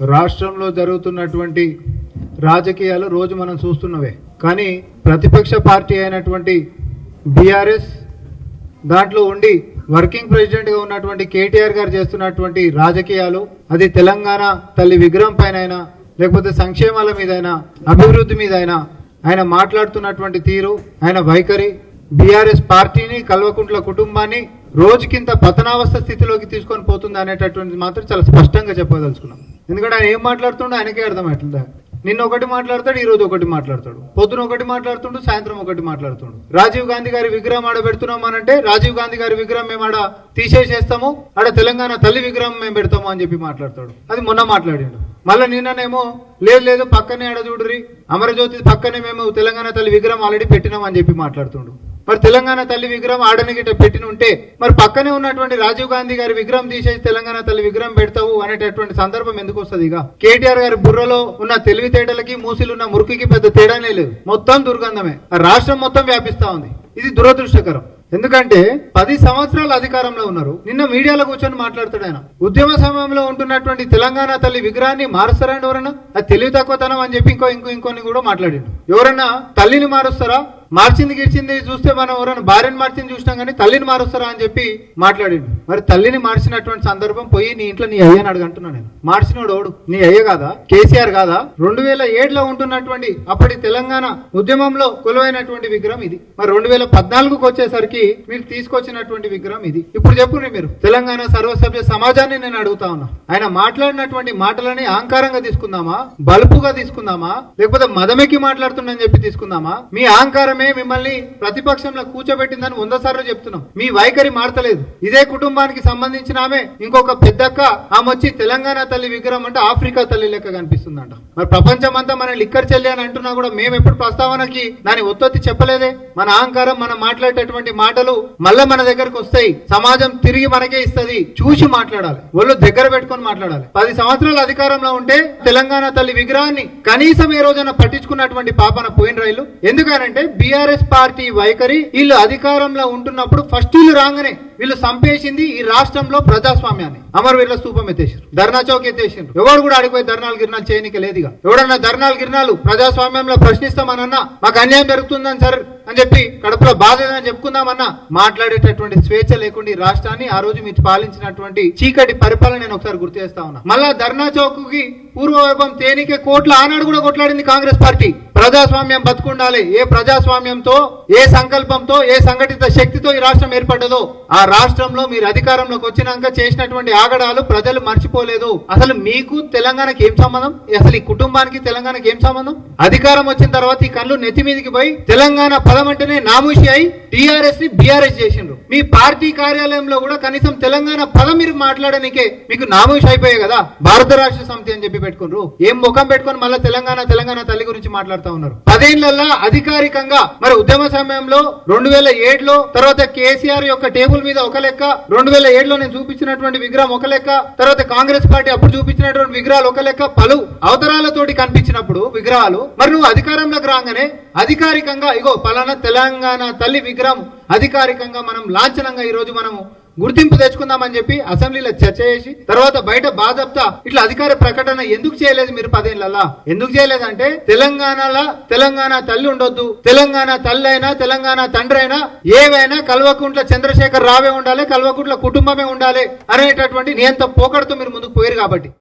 రాష్ట్రంలో జరుగుతున్నటువంటి రాజకీయాలు రోజు మనం చూస్తున్నవే. కానీ ప్రతిపక్ష పార్టీ అయినటువంటి బీఆర్ఎస్ దాంట్లో ఉండి వర్కింగ్ ప్రెసిడెంట్గా ఉన్నటువంటి కేటీఆర్ గారు చేస్తున్నటువంటి రాజకీయాలు అది తెలంగాణ తల్లి విగ్రహం పైన అయినా లేకపోతే సంక్షేమాల మీదైనా అభివృద్ధి మీదైనా ఆయన మాట్లాడుతున్నటువంటి తీరు ఆయన వైఖరి బీఆర్ఎస్ పార్టీని కల్వకుంట్ల కుటుంబాన్ని రోజుకింత పతనావస్థ స్థితిలోకి తీసుకొని పోతుంది అనేటటువంటిది మాత్రం చాలా స్పష్టంగా చెప్పదలుచుకున్నాం. ఎందుకంటే ఆయన ఏం మాట్లాడుతుండో ఆయనకే అర్థమవుతుందా? నిన్న ఒకటి మాట్లాడతాడు ఈ రోజు ఒకటి మాట్లాడతాడు. పొద్దున ఒకటి మాట్లాడుతుండు సాయంత్రం ఒకటి మాట్లాడుతుండు. రాజీవ్ గాంధీ గారి విగ్రహం ఆడ పెడుతున్నామనంటే అంటే రాజీవ్ గాంధీ గారి విగ్రహం మేము ఆడ తీసేసేస్తాము ఆడ తెలంగాణ తల్లి విగ్రహం మేము పెడతాము అని చెప్పి మాట్లాడతాడు. అది మొన్న మాట్లాడిండు. మళ్ళీ నిన్ననేమో లేదు లేదు పక్కనే ఆడ చూడురి అమరజ్యోతి పక్కనే మేము తెలంగాణ తల్లి విగ్రహం ఆల్రెడీ పెట్టినాం అని చెప్పి మాట్లాడుతుండు. మరి తెలంగాణ తల్లి విగ్రహం ఆడని గిట్ట పెట్టిన ఉంటే మరి పక్కనే ఉన్నటువంటి రాజీవ్ గాంధీ గారి విగ్రహం తీసేసి తెలంగాణ తల్లి విగ్రహం పెడతావు అనేటటువంటి సందర్భం ఎందుకు వస్తుంది ఇక? కేటీఆర్ గారి బుర్రలో ఉన్న తెలివితేటలకి మూసిలున్న మురికికి పెద్ద తేడానే లేదు. మొత్తం దుర్గంధమే. రాష్ట్రం మొత్తం వ్యాపిస్తా ఉంది. ఇది దురదృష్టకరం. ఎందుకంటే పది సంవత్సరాలు అధికారంలో ఉన్నారు. నిన్న మీడియాలో కూర్చొని మాట్లాడుతాడు ఆయన. ఉద్యమ సమయంలో ఉంటున్నటువంటి తెలంగాణ తల్లి విగ్రహాన్ని మారుస్తారండి ఎవరన్నా? అది తెలివి తక్కువతనం అని చెప్పి ఇంకో ఇంకో ఇంకోని కూడా మాట్లాడిండు. ఎవరన్నా తల్లిని మారుస్తారా? మార్చింది గిడిచింది చూస్తే మనం ఎవరైనా భార్యను మార్చింది చూసినాం కానీ తల్లిని మారుస్తారా అని చెప్పి మాట్లాడిండు మరి తల్లిని మార్చినటువంటి సందర్భం పోయి నీ ఇంట్లో నీ అయ్యని అడుగుంటున్నా నేను. మార్చినోడు ఓడు నీ అయ్య కాదా? కేసీఆర్ కాదా? రెండు వేల ఏడులో ఉంటున్నటువంటి అప్పటి తెలంగాణ ఉద్యమంలో కొలువైనటువంటి విగ్రహం ఇది. మరి రెండు వేల పద్నాలుగుకి వచ్చేసరికి మీరు తీసుకొచ్చినటువంటి విగ్రహం ఇది. ఇప్పుడు చెప్పుర్రి మీరు. తెలంగాణ సర్వసభ్య సమాజాన్ని నేను అడుగుతా ఉన్నా. ఆయన మాట్లాడినటువంటి మాటలని అహంకారంగా తీసుకుందామా? బలుపుగా తీసుకుందామా? లేకపోతే మదమెక్కి మాట్లాడుతుండని చెప్పి తీసుకుందామా? మీ అహంకారమే మిమ్మల్ని ప్రతిపక్షంలో కూర్చోబెట్టిందని వంద సార్లు చెప్తున్నాం. మీ వైఖరి మారతలేదు. ఇదే కుటుంబానికి సంబంధించిన ఆమె ఇంకొక పెద్దక్క. ఆమె వచ్చి తెలంగాణ తల్లి విగ్రహం అంటే ఆఫ్రికా తల్లి లెక్క కనిపిస్తుందంట. మరి ప్రపంచం అంతా మన లిక్కర్ చెల్లి అని అంటున్నా కూడా మేము ఎప్పుడు ప్రస్తావనకి దాని ఒత్తొత్తి చెప్పలేదే? మన అహంకారం మనం మాట్లాడేటటువంటి మాటలు మళ్ళా మన దగ్గరకు వస్తాయి. సమాజం తిరిగి మనకే ఇస్తది. చూసి మాట్లాడాలి. ఒళ్ళు దగ్గర పెట్టుకొని మాట్లాడాలి. పది సంవత్సరాల అధికారంలో ఉంటే తెలంగాణ తల్లి విగ్రహాన్ని కనీసం ఏ రోజైనా పట్టించుకున్నటువంటి పాపన పోయిన రైలు. ఎందుకనంటే టిఆర్ఎస్ పార్టీ వైఖరి వీళ్ళు అధికారంలో ఉంటున్నప్పుడు ఫస్ట్ వీళ్ళు రాగానే వీళ్ళు సంపేసింది ఈ రాష్ట్రంలో ప్రజాస్వామ్యాన్ని. అమరవీరుల స్థూపం ఎత్తేసారు ధర్నా చౌక్ ఎత్తేసారు ఎవరు కూడా అడిగిపోయి ధర్నాలు గిర్నాలు చేయనిక లేదుగా. ఎవడన్నా ధర్నాలు గిర్నాలు ప్రజాస్వామ్యంలో ప్రశ్నిస్తామనన్నా మాకు అన్యాయం జరుగుతుందని సార్ అని చెప్పి కడుపులో బాధ అని చెప్పుకుందామన్నా మాట్లాడేటటువంటి స్వేచ్ఛ లేకుండా ఈ రాష్ట్రాన్ని ఆ రోజు మీరు పాలించినటువంటి చీకటి పరిపాలన నేను ఒకసారి గుర్తు చేస్తా ఉన్నా. మళ్ళా ధర్నా చౌక్కి పూర్వవైభవం తేనికే కోట్ల ఆనాడు కూడా కొట్లాడింది కాంగ్రెస్ పార్టీ. ప్రజాస్వామ్యం బతుకుండాలి. ఏ ప్రజాస్వామ్యంతో ఏ సంకల్పంతో ఏ సంఘటిత శక్తితో ఈ రాష్ట్రం ఏర్పడ్డదో ఆ రాష్ట్రంలో మీరు అధికారంలోకి వచ్చినాక చేసినటువంటి ఆగడాలు ప్రజలు మర్చిపోలేదు. అసలు మీకు తెలంగాణకి ఏం సంబంధం? అసలు ఈ కుటుంబానికి తెలంగాణకి ఏం సంబంధం? అధికారం వచ్చిన తర్వాత ఈ కళ్ళు నెత్తి మీదకి పోయి తెలంగాణ పదం అంటేనే నామూషి అయి టీఆర్ఎస్ని బీఆర్ఎస్ చేసిండ్రు. మీ పార్టీ కార్యాలయంలో కూడా కనీసం తెలంగాణ పదం మీరు మాట్లాడనికే మీకు నామూషి అయిపోయాయి కదా. భారత రాష్ట్ర సమితి అని చెప్పి పెట్టుకున్నారు ఏం ముఖం పెట్టుకొని మళ్ళీ తెలంగాణ తెలంగాణ తల్లి గురించి మాట్లాడుతా ఉన్నారు? పదేళ్ళలో అధికారికంగా మరి ఉద్యమ సమయంలో రెండు వేల ఏడులో తర్వాత కేసీఆర్ యొక్క టేబుల్ మీద ఒక లెక్క రెండు వేల ఏడులో నేను చూపించినటువంటి విగ్రహం ఒక లెక్క తర్వాత కాంగ్రెస్ పార్టీ అప్పుడు చూపించినటువంటి విగ్రహాలు ఒక లెక్క పలు అవతరాలతోటి కనిపించినప్పుడు విగ్రహాలు మరి నువ్వు అధికారంలోకి రాగానే అధికారికంగా ఇగో పలానా తెలంగాణ తల్లి విగ్రహం అధికారికంగా మనం లాంఛనంగా ఈరోజు మనము గుర్తింపు తెచ్చుకుందామని చెప్పి అసెంబ్లీలో చర్చ చేసి తర్వాత బయట బాధప్తా ఇట్లా అధికార ప్రకటన ఎందుకు చేయలేదు మీరు పదేళ్ళలా ఎందుకు చేయలేదంటే తెలంగాణలో తెలంగాణ తల్లి ఉండొద్దు తెలంగాణ తల్లి అయినా తెలంగాణ తండ్రి అయినా ఏవైనా కల్వకుంట్ల చంద్రశేఖర్ రావే ఉండాలి కల్వకుంట్ల కుటుంబమే ఉండాలి అనేటటువంటి నియంత పోకడతో మీరు ముందుకు పోయారు కాబట్టి.